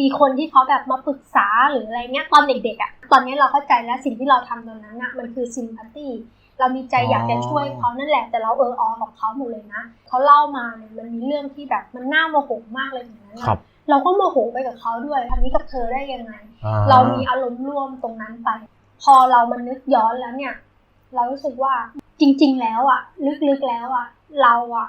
มีคนที่เขาแบบมาปรึกษาหรืออะไรเงี้ยตอนเด็กๆอะตอนนี้เราเข้าใจแล้วสิ่งที่เราทำตอนนั้นอะมันคือซิมพัตตี้เรามีใจอยากจะช่วยเขานั่นแหละแต่เราเออออกับเขาหมดเลยนะเขาเล่ามาเนี่ยมันมีเรื่องที่แบบมันน่าโมโหมากเลยอย่างนั้นครัอะบเราก็โมโหไปกับเขาด้วยทำนี้กับเธอได้ยังไงอ่เรามีอารมณ์ร่วมตรงนั้นไป พอเรามันนึกย้อนแล้วเนี่ย เรารู้สึกว่าจริง ๆ แล้วอะลึกๆแล้วอะเราอะ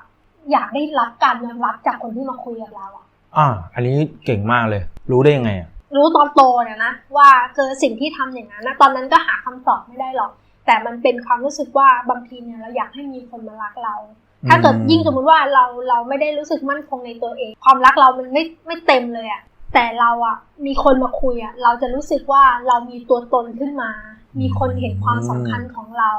อยากได้รับการยอมรับจากคนที่มาคุยกับเราอะ อ่าอันนี้เก่งมากเลย รู้ได้ยังไงอะรู้ตอนโตเนี่ยนะว่าเกิดสิ่งที่ทำอย่างนั้นนะตอนนั้นก็หาคำตอบไม่ได้หรอก แต่มันเป็นความรู้สึกว่าบางทีเนี่ยเราอยากให้มีคนมารักเรา ถ้าเกิดยิ่งสมมติว่าเราเราไม่ได้รู้สึกมั่นคงในตัวเอง ความรักเรามันไม่ไม่เต็มเลยอะแต่เราอะมีคนมาคุยอะเราจะรู้สึกว่าเรามีตัวตนขึ้นมา มีคนเห็นความสำคัญของเรา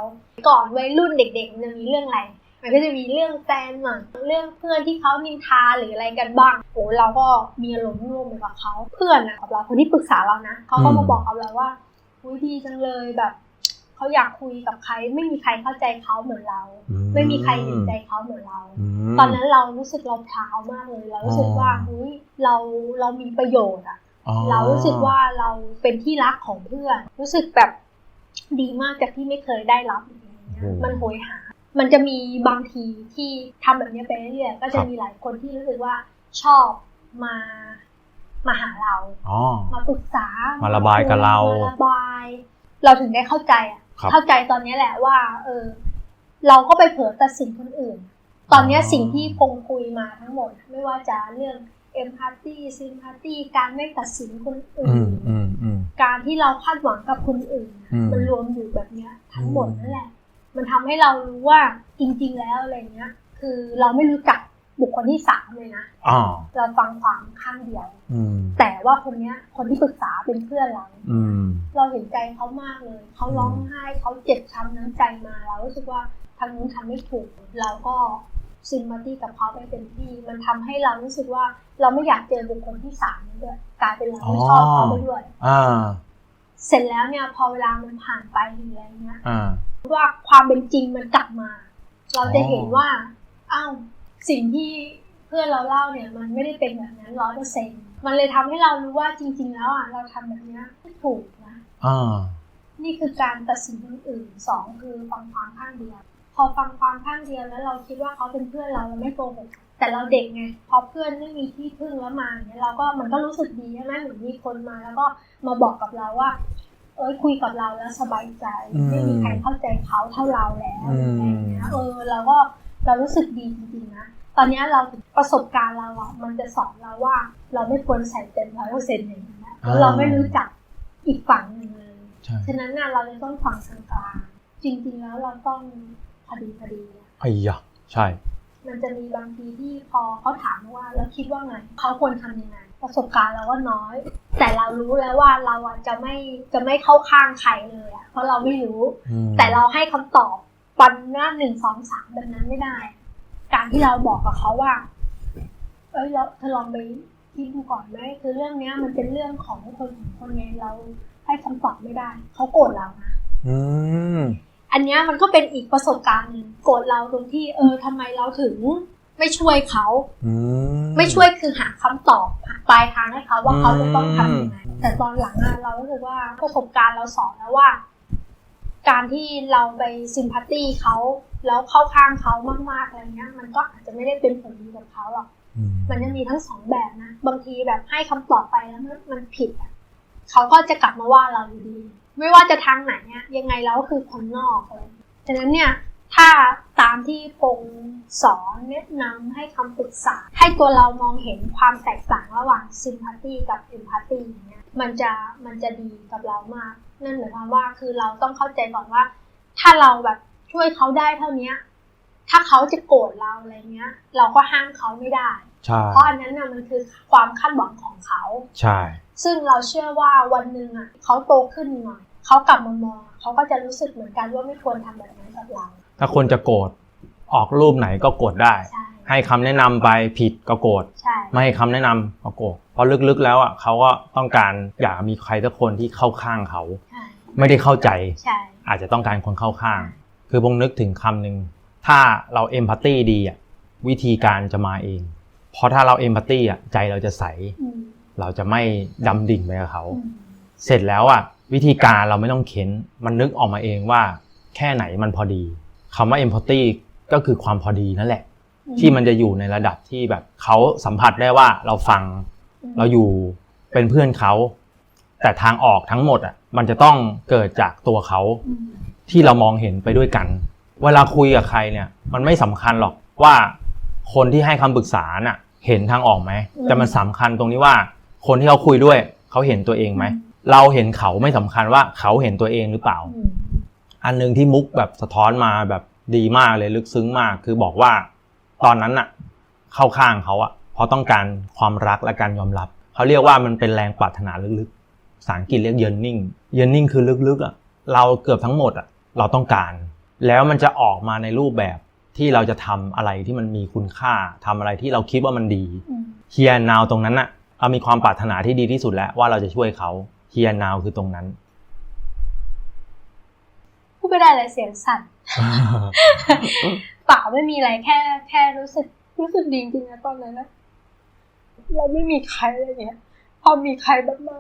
ก่อนวัยรุ่นเด็กๆมันจะมีเรื่องอะไร มันก็จะมีเรื่องแฟนหน่อยเรื่องเพื่อนที่เขานินทาหรืออะไรกันบ้างโอ้เราก็มีอารมณ์ร่วมไปกับเขาเพื่อนอะกับเราคนที่ปรึกษาเรานะเขาก็มาบอกกับเราว่าอุ้ยดีจังเลยแบบเขาอยากคุยกับใคร ไม่มีใครเข้าใจเขาเหมือนเรา ไม่มีใครเห็นใจเขาเหมือนเรามตอนนั้นเรารู้สึกเราพราวมากเลยเรารู้สึกว่าอ๋อเฮ้ยเราเรามีประโยชน์อะอ๋อเรารู้สึกว่าเราเป็นที่รักของเพื่อน รู้สึกแบบดีมากจากที่ไม่เคยได้รับอย่างเงี้ยมันโหยหา มันจะมีบางทีที่ทำแบบนี้ไปเรื่อยๆก็จะมีหลายคนที่รู้สึกว่าชอบมามาหาเราอ๋อมาปรึกษา มาระบายกับเรา มาระบาย เราถึงได้เข้าใจอะครับเข้าใจตอนนี้แหละว่า เออ เราก็ไปเผลอตัดสินคนอื่น ตอนนี้อ๋อสิ่งที่พงคุยมาทั้งหมด ไม่ว่าจะเรื่องเอมพัตตี้ซิมพัตตี้การไม่ตัดสินคนอื่อืนมอืมอืมการที่เราคาดหวังกับคนอื่นอืมมันรวมอยู่แบบเนี้ย ทั้งหมดอืมนั่นแหละ มันทำให้เรารู้ว่าจริง ๆ แล้วอะไรเงี้ย คือเราไม่รู้จักบุคคลที่สามเลยนะอ๋อเราฟังความข้างเดียวอืมแต่ว่าคนเนี้ย คนที่ปรึกษาเป็นเพื่อนเราอืมเราเห็นใจเขามากเลย เขาร้องไห้เขาเจ็บช้ำน้ำใจมาเรารู้สึกว่าทางนู้นทำไม่ถูก เราก็ซิมมาตี้กับเขาไปเต็มที่ มันทำให้เรารู้สึกว่าเราไม่อยากเจอบุคคลที่สามนี้ด้วยกลายเป็นเราไม่ชอบเขาไปด้วยอ่าเสร็จแล้วเนี่ยพอเวลามันผ่านไปหรืออะไรเงี้ยอ่า ว่าความเป็นจริงมันกลับมา เราจะเห็นอ๋อว่าอ้าวสิ่งที่เพื่อนเราเล่าเนี่ย มันไม่ได้เป็นแบบนั้นร้อยเปอร์เซ็นมันเลยทำให้เรารู้ว่าจริง ๆ แล้วอะเราทำแบบเนี้ยไม่ถูกนะอ่านี่คือการตัดสินคนอื่นสองคือฟังความข้างเดียวพอฟังความข้างเดียวแล้วเราคิดว่าเขาเป็นเพื่อนเราเราไม่โกหกแต่เราเด็กไงพอเพื่อนไม่มีที่พึ่งแล้วมาเนี่ยเราก็มันก็รู้สึกดีใช่ไหมเหมือนมีคนมาแล้วก็มาบอกกับเราว่า เอ้ยคุยกับเราแล้วสบายใจอืมไม่มีใครเข้าใจเขาเท่าเราแล้วอืมอะไรอย่างเงี้ยเออเราก็เรารู้สึกดีจริงๆนะตอนเนี้ยเราประสบการณ์เราอะมันจะสอนเราว่า เราไม่ควรใส่เต็มร้อยเปอร์เซ็นต์อย่างนี้นะแล้วเราไม่รู้จักอีกฝั่งหนึ่งเลยใช่ฉะนั้นน่ะเราจะต้องฟังกลางๆจริงๆแล้วเราต้องพอดีพอดีอะไอ้ยะใช่ มันจะมีบางทีที่พอเขาถามว่าแล้วคิดว่าไงเขาควรทำยังไง ประสบการณ์เราก็น้อย แต่เรารู้แล้วว่าเราอะจะไม่จะไม่เข้าข้างใครเลยอะเพราะเราไม่รู้อืมแต่เราให้คำตอบปันหน้าหนึ่งสองสามแบบนั้นไม่ได้ การที่เราบอกกับเขาว่า เอ้ยเราเธอลองไปคิดดูก่อนไหมคือเรื่องเนี้ย มันเป็นเรื่องของคนสองคนไงเราให้คำตอบไม่ได้เขาโกรธเรานะอืมอันเนี้ยมันก็เป็นอีกประสบการณ์หนึ่งโกรธเราตรงที่ เออทำไมเราถึงไม่ช่วยเขาอืมไม่ช่วยคือหาคำตอบหา ปลายทางให้เขาว่าเขาจะต้องทำยังไงอืมแต่ตอนหลังอะเรารู้สึกว่าประสบการณ์เราสอนแล้วว่า การที่เราไปซิมพัตตี้เขาแล้วเข้าข้างเขามากๆอะไรเงี้ย มันก็อาจจะไม่ได้เป็นผลดีกับเขาหรอกอืมมันจะมีทั้งสองแบบนะ บางทีแบบให้คำตอบไปแล้วมันมันผิดอะเขาก็จะกลับมาว่าเราอยู่ดี ไม่ว่าจะทางไหนเนี่ยยังไงเราก็คือคนนอกเลยฉะนั้นเนี่ย ถ้าตามที่พงสอนแนะนำให้คำปรึกษา ให้ตัวเรามองเห็นความแตกต่างระหว่างซิมพัตตีกับเอมพัตตีอย่างเงี้ยมันจะมันจะดีกับเรามาก นั่นหมายความว่าคือเราต้องเข้าใจก่อนว่า ถ้าเราแบบช่วยเขาได้เท่าเนี้ยถ้าเขาจะโกรธเราอะไรเงี้ย เราก็ห้ามเขาไม่ได้ใช่เพราะอันนั้นน่ะมันคือความคาดหวังของเขา ใช่ ซึ่งเราเชื่อว่าวันหนึ่งอะเขาโตขึ้นหน่อยเขากลับมามองเขาก็จะรู้สึกเหมือนกันว่าไม่ควรทำแบบนั้นกับเรา ถ้าคนจะโกรธออกรูปไหนก็โกรธได้ใช่ให้คำแนะนำไปผิดก็โกรธใช่ไม่ให้คำแนะนำก็โกรธเพราะลึกๆแล้วอะเขาก็ต้องการอยากมีใครสักคนที่เข้าข้างเขาใช่ไม่ได้เข้าใจใช่อาจจะต้องการคนเข้าข้าง คือบงนึกถึงคำหนึ่งถ้าเราเอมพัตตีดีอะวิธีการจะมาเอง เพราะถ้าเราเอมพัตตีอะใจเราจะใสอืมเราจะไม่ดำดิ่งไปกับเขาอืมเสร็จแล้วอะวิธีการเราไม่ต้องเค้นมันนึกออกมาเองว่า แค่ไหนมันพอดี คำว่า empathy ก็คือความพอดีนั่นแหละ ที่มันจะอยู่ในระดับที่แบบเขาสัมผัสได้ว่าเราฟังอืมเราอยู่เป็นเพื่อนเขา แต่ทางออกทั้งหมดอะมันจะต้องเกิดจากตัวเขาอืมที่เรามองเห็นไปด้วยกัน เวลาคุยกับใครเนี่ย มันไม่สำคัญหรอกว่าคนที่ให้คำปรึกษาน่ะ เห็นทางออกไหมอืมแต่มันสำคัญตรงนี้ว่า คนที่เขาคุยด้วยเขาเห็นตัวเองไหมเราเห็นเขาไม่สำคัญว่าเขาเห็นตัวเองหรือเปล่า อันหนึ่งที่มุกแบบสะท้อนมาแบบดีมากเลยลึกซึ้งมาก คือบอกว่าตอนนั้นน่ะเข้าข้างเขาอะเพราะต้องการความรักและการยอมรับ เขาเรียกว่ามันเป็นแรงปรารถนาลึกๆภาษาอังกฤษเรียก yearning yearning คือลึกๆอะเราเกือบทั้งหมดอะเราต้องการ แล้วมันจะออกมาในรูปแบบที่เราจะทำอะไรที่มันมีคุณค่าทำอะไรที่เราคิดว่ามันดีอืม here now ตรงนั้นน่ะเรามีความปรารถนาที่ดีที่สุดแล้วว่าเราจะช่วยเขา here now คือตรงนั้น พูดไม่ได้เลยเสียงสั่นเปล่าไม่มีอะไรแค่ แค่รู้สึกรู้สึกดีจริงๆนะตอนนั้นนะเราไม่มีใครอะไรเงี้ย พอมีใครแบบมา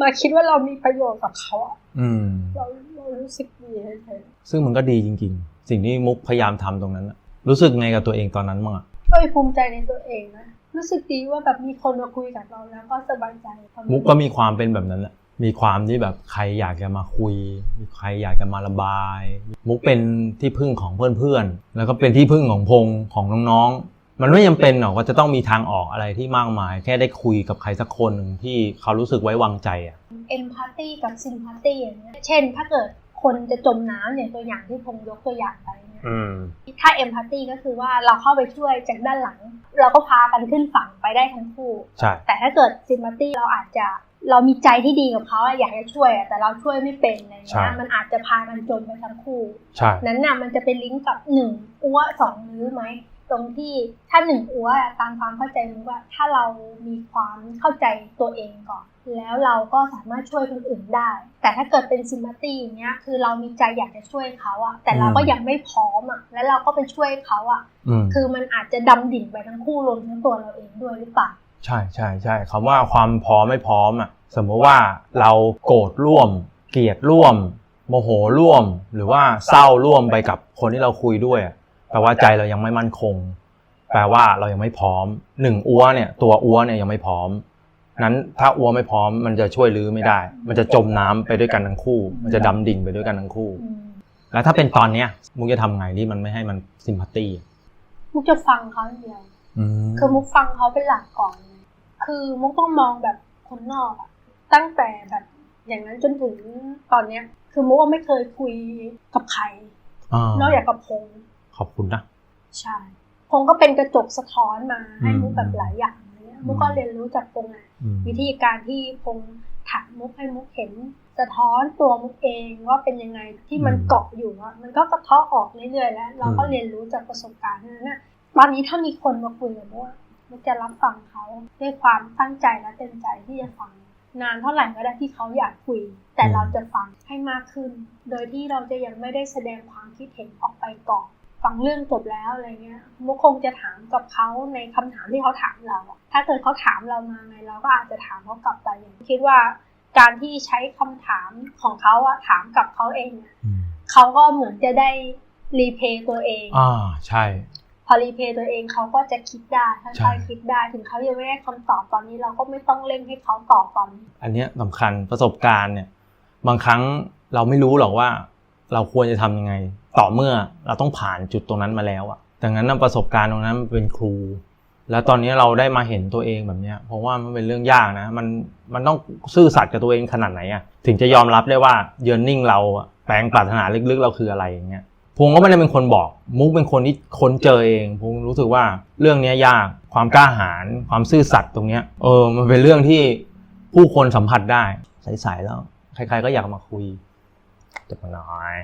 มาคิดว่าเรามีประโยชน์กับเขาอะอืมเราเรารู้สึกดีเฉยซึ่งมันก็ดีจริง ๆ สิ่งที่มุกพยายามทำตรงนั้นน่ะรู้สึกไงกับตัวเองตอนนั้นมั้งอะๆก็ภูมิใจในตัวเองนะรู้สึกดีว่าแบบมีคนมาคุยกับเราแล้วก็สบายใจมุกก็มีความเป็นแบบนั้นแหละ มีความที่แบบใครอยากจะมาคุย มีใครอยากจะมาระบาย มุกเป็นที่พึ่งของเพื่อนๆ แล้วก็เป็นที่พึ่งของพงของน้องๆ มันไม่จำเป็นหรอกว่าจะต้องมีทางออกอะไรที่มากมาย แค่ได้คุยกับใครสักคนหนึ่งที่เขารู้สึกไว้วางใจอะเอ็มพาร์ตี้กับซิมพาร์ตีอย่างเงี้ยเช่นถ้าเกิด คนจะจมน้ำอย่างตัวอย่างที่พงยกตัวอย่างไปเนี่ยอืมถ้าเอมพัตตีก็คือว่าเราเข้าไปช่วยจากด้านหลัง เราก็พากันขึ้นฝั่งไปได้ทั้งคู่ใช่แต่ถ้าเกิดซิมพัตตีเราอาจจะเรามีใจที่ดีกับเขาอะอยากจะช่วยอะแต่เราช่วยไม่เป็นอะไรใช่เงี้ยมันอาจจะพากันจมไปทั้งคู่ใช่นั้นน่ะมันจะเป็นลิงก์กับหนึ่งอ้วสองรื้อไหมตรงที่ถ้าหนึ่งอ้วอะตามความเข้าใจรู้ว่า ถ้าเรามีความเข้าใจตัวเองก่อน แล้วเราก็สามารถช่วยคนอื่นได้ แต่ถ้าเกิดเป็นซิม p ตตี้อย่างเงี้ย คือเรามีใจอยากจะช่วยเขาอะแต่เราก็ยังไม่พร้อมอะแล้วเราก็ไปช่วยเขาอะอืมคือมันอาจจะดำดิ่งไปทั้งคู่รวมทั้งตัวเราเองด้วยหรือเปล่า ใช่ใช่ใช่คำว่าความพร้อมไม่พร้อมอะสมมติว่าเราโกรธร่วม เกลียดร่วม โมโหร่วม หรือว่าเศร้าร่วมไปกับคนที่เราคุยด้วยอะแปลว่าใจเรายังไม่มั่นคง แปลว่าเรายังไม่พร้อมหนึ่งอัวเนี่ย ตัวอัวเนี่ยยังไม่พร้อม นั้นถ้าอัวไม่พร้อมมันจะช่วยลื้อไม่ได้ มันจะจมน้ำไปด้วยกันทั้งคู่ มันจะดำดิ่งไปด้วยกันทั้งคู่อืมแล้วถ้าเป็นตอนเนี้ยมุกจะทำไงที่มันไม่ให้มันซิมพัตตี้มุกจะฟังเขาอย่างเดียวคือมุกฟังเขาเป็นหลักก่อน คือมุกต้องมองแบบคนนอกอะตั้งแต่แบบอย่างนั้นจนถึงตอนเนี้ย คือมุกว่าไม่เคยคุยกับใครนอกจากกับพงษ์ขอบคุณนะ ใช่พงษ์ก็เป็นกระจกสะท้อนมาให้อืมมุกแบบหลายอย่างเนี้ย มุกก็เรียนรู้จากพงษ์อะอืมวิธีการที่พงษ์ถามมุกให้มุกเห็น สะท้อนตัวมุกเองว่าเป็นยังไงที่มันเกาะอยู่อะมันก็กระเทาะออกเรื่อยๆแล้ว เราก็เรียนรู้จากประสบการณ์นั้นนะตอนนี้ถ้ามีคนมาคุยกับมุกอะมุกจะรับฟังเขาด้วยความตั้งใจและเต็มใจที่จะฟังนานเท่าไหร่ก็ได้ที่เขาอยากคุย แต่เราจะฟังให้มากขึ้น โดยที่เราจะยังไม่ได้แสดงความคิดเห็นออกไปก่อน ฟังเรื่องจบแล้วอะไรเงี้ยมุกคงจะถามกับเขาในคำถามที่เขาถามเราอะถ้าเกิดเขาถามเรามาไงเราก็อาจจะถามเขากลับไปอย่างคิดว่าการที่ใช้คำถามของเขาอะถามกับเขาเองอะอืมเขาก็เหมือนจะได้รีเพย์ตัวเองอ่าใช่ พอรีเพย์ตัวเองเขาก็จะคิดได้ใช่ค่อยๆคิดได้ถึงเขายังไม่ได้คำตอบตอนนี้เราก็ไม่ต้องเร่งให้เขาตอบตอนนี้ อันเนี้ยสำคัญประสบการณ์เนี่ย บางครั้งเราไม่รู้หรอกว่า เราควรจะทำยังไง ต่อเมื่อเราต้องผ่านจุดตรงนั้นมาแล้วอะดังนั้นประสบการณ์ตรงนั้นเป็นครู แล้วตอนนี้เราได้มาเห็นตัวเองแบบเนี้ยเพราะว่ามันเป็นเรื่องยากนะ มันมันต้องซื่อสัตย์กับตัวเองขนาดไหนอะถึงจะยอมรับได้ว่าเย a r นิ่งเราแปลงปรารถนาลึกๆ เราคืออะไรอย่างเงี้ยพงก็ไม่ได้เป็นคนบอก มุกเป็นคนที่ค้นเจอเองพงรู้สึกว่าเรื่องนี้ยยากความกล้าหาญความซื่อสัตย์ตรงเนี้ยเออมันเป็นเรื่องที่ผู้คนสัมผัสได้ใสๆแล้ว ใครๆก็อยากมาคุยจะมาหน่อย